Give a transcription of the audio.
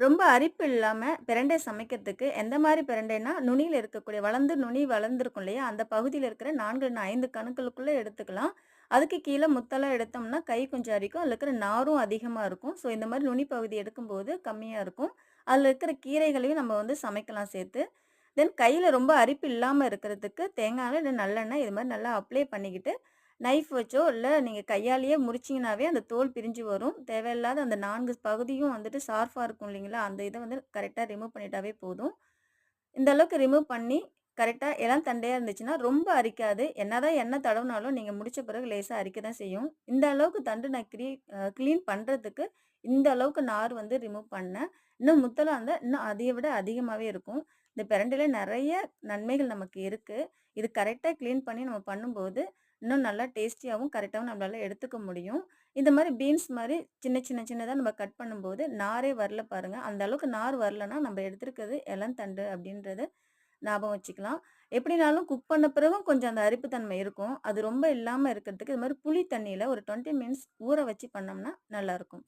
ரொம்ப அரிப்பு இல்லாமல் பிரண்டை சமைக்கிறதுக்கு எந்த மாதிரி பிரண்டைன்னா, நுனியில் இருக்கக்கூடிய வளர்ந்து நுனி வளர்ந்துருக்கும் இல்லையா? அந்த பகுதியில் இருக்கிற நான்கு ஐந்து கணுக்களுக்குள்ளே எடுத்துக்கலாம். அதுக்கு கீழே முத்தெல்லாம் எடுத்தோம்னா, கை கொஞ்சம் அரிக்கும். அதில் இருக்கிற நாரும் அதிகமாக இருக்கும். ஸோ இந்த மாதிரி நுனி பகுதி எடுக்கும்போது கம்மியாக இருக்கும். அதில் இருக்கிற கீரைகளையும் நம்ம வந்து சமைக்கலாம் சேர்த்து. தென் கையில் ரொம்ப அரிப்பு இல்லாமல் இருக்கிறதுக்கு தேங்காய் எண்ணெய், நல்லெண்ணெய் இது மாதிரி நல்லா அப்ளை பண்ணிக்கிட்டு, நைஃப் வச்சோ, இல்லை நீங்கள் கையாலேயே முறிச்சிங்கனாவே அந்த தோல் பிரிஞ்சு வரும். தேவையில்லாத அந்த நான்கு பகுதியும் வந்துட்டு ஷார்ஃபாக இருக்கும் இல்லைங்களா? அந்த இதை வந்து கரெக்டாக ரிமூவ் பண்ணிட்டாவே போதும். இந்த அளவுக்கு ரிமூவ் பண்ணி, கரெக்டாக இளம் தண்டையாக இருந்துச்சுன்னா, ரொம்ப அரிக்காது. என்னதான் எண்ணெய் தடவுனாலும் நீங்கள் முடித்த பிறகு லேசாக அரிக்க தான் செய்யும். இந்த அளவுக்கு தண்டு நான் க்ரீ க்ளீன் பண்ணுறதுக்கு இந்த அளவுக்கு நார் வந்து ரிமூவ் பண்ணேன். இன்னும் முத்தலாக இருந்தால் இன்னும் அதை விட அதிகமாகவே இருக்கும். இந்த பிரண்டையில நிறைய நன்மைகள் நமக்கு இருக்குது இது கரெக்டாக கிளீன் பண்ணி நம்ம பண்ணும்போது, இன்னும் நல்லா டேஸ்டியாகவும் கரெக்டாகவும் நம்மளால் எடுத்துக்க முடியும். இந்த மாதிரி பீன்ஸ் மாதிரி சின்ன சின்ன சின்னதாக நம்ம கட் பண்ணும்போது, நாரே வரல பாருங்கள் அந்த அளவுக்கு நார் வரலன்னா, நம்ம எடுத்திருக்கிறது இளந்தண்டு அப்படின்றத ஞாபகம் வச்சுக்கலாம். எப்படினாலும் குக் பண்ண பிறகும் கொஞ்சம் அந்த அரிப்பு தன்மை இருக்கும். அது ரொம்ப இல்லாமல் இருக்கிறதுக்கு, இது மாதிரி புளி தண்ணியில் ஒரு 20 மினிட்ஸ் ஊற வச்சு பண்ணோம்னா நல்லாயிருக்கும்